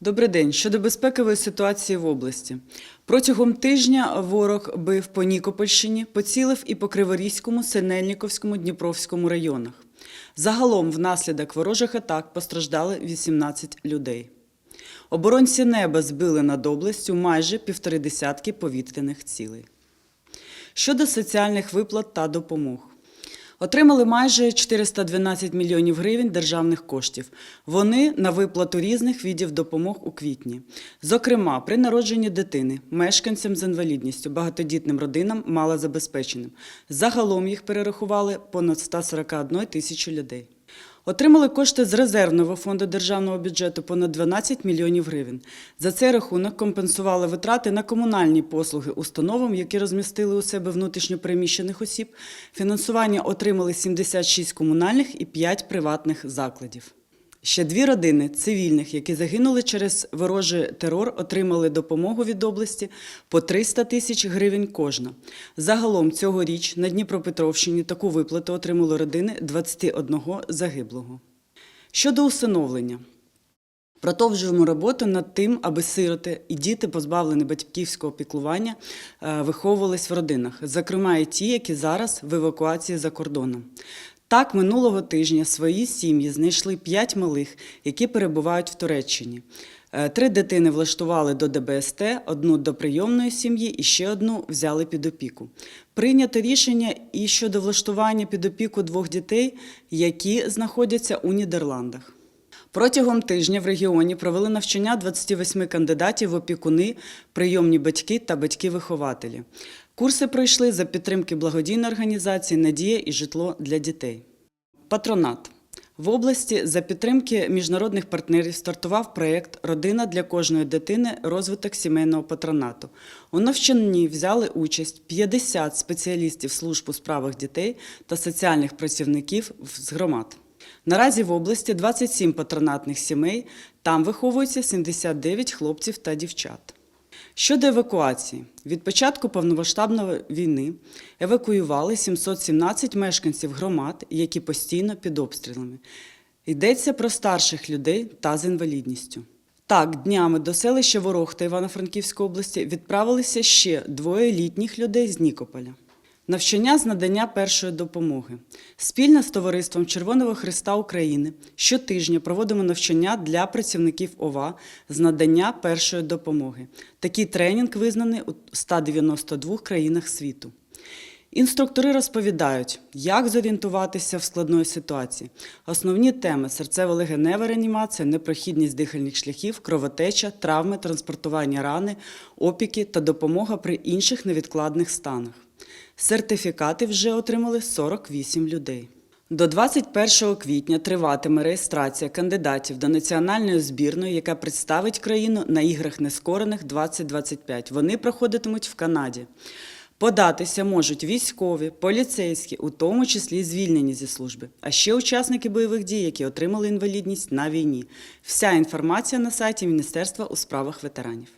Добрий день. Щодо безпекової ситуації в області. Протягом тижня ворог бив по Нікопольщині, поцілив і по Криворізькому, Синельніковському, Дніпровському районах. Загалом внаслідок ворожих атак постраждали 18 людей. Оборонці неба збили над областю майже півтори десятки повітряних цілей. Щодо соціальних виплат та допомог. Отримали майже 412 мільйонів гривень державних коштів. Вони на виплату різних видів допомог у квітні. Зокрема, при народженні дитини, мешканцям з інвалідністю, багатодітним родинам, малозабезпеченим. Загалом їх перерахували понад 141 тисячу людей. Отримали кошти з резервного фонду державного бюджету понад 12 мільйонів гривень. За цей рахунок компенсували витрати на комунальні послуги установам, які розмістили у себе внутрішньопереміщених осіб. Фінансування отримали 76 комунальних і 5 приватних закладів. Ще дві родини цивільних, які загинули через ворожий терор, отримали допомогу від області по 300 тисяч гривень кожна. Загалом цьогоріч на Дніпропетровщині таку виплату отримали родини 21 загиблого. Щодо усиновлення. Продовжуємо роботу над тим, аби сироти і діти, позбавлені батьківського піклування, е, виховувались в родинах, зокрема і ті, які зараз в евакуації за кордоном. Так, минулого тижня свої сім'ї знайшли п'ять малих, які перебувають в Туреччині. Е, Три дитини влаштували до ДБСТ, одну до прийомної сім'ї і ще одну взяли під опіку. Прийнято рішення і щодо влаштування під опіку двох дітей, які знаходяться у Нідерландах. Протягом тижня в регіоні провели навчання 28 кандидатів в опікуни, прийомні батьки та батьки-вихователі. Курси пройшли за підтримки благодійної організації Надія і житло для дітей. Патронат. В області за підтримки міжнародних партнерів стартував проєкт Родина для кожної дитини розвиток сімейного патронату. У навчанні взяли участь 50 спеціалістів служб у справах дітей та соціальних працівників з громад. Наразі в області 27 патронатних сімей, там виховуються 79 хлопців та дівчат. Щодо евакуації, від початку повномасштабної війни евакуювали 717 мешканців громад, які постійно під обстрілами. Йдеться про старших людей та з інвалідністю. Так, днями до селища Ворохта Івано-Франківської області відправилися ще двоє літніх людей з Нікополя. Навчання з надання першої допомоги. Спільно з товариством Червоного Христа України щотижня проводимо навчання для працівників ОВА з надання першої допомоги. Такий тренінг визнаний у 192 країнах світу. Інструктори розповідають, як зорієнтуватися в складної ситуації. Основні теми серцево-легенева реанімація, непрохідність дихальних шляхів, кровотеча, травми, транспортування рани, опіки та допомога при інших невідкладних станах. Сертифікати вже отримали 48 людей. До 21 квітня триватиме реєстрація кандидатів до національної збірної, яка представить країну на іграх нескорених 2025. Вони проходитимуть в Канаді. Податися можуть військові, поліцейські, у тому числі звільнені зі служби, а ще учасники бойових дій, які отримали інвалідність на війні. Вся інформація на сайті Міністерства у справах ветеранів.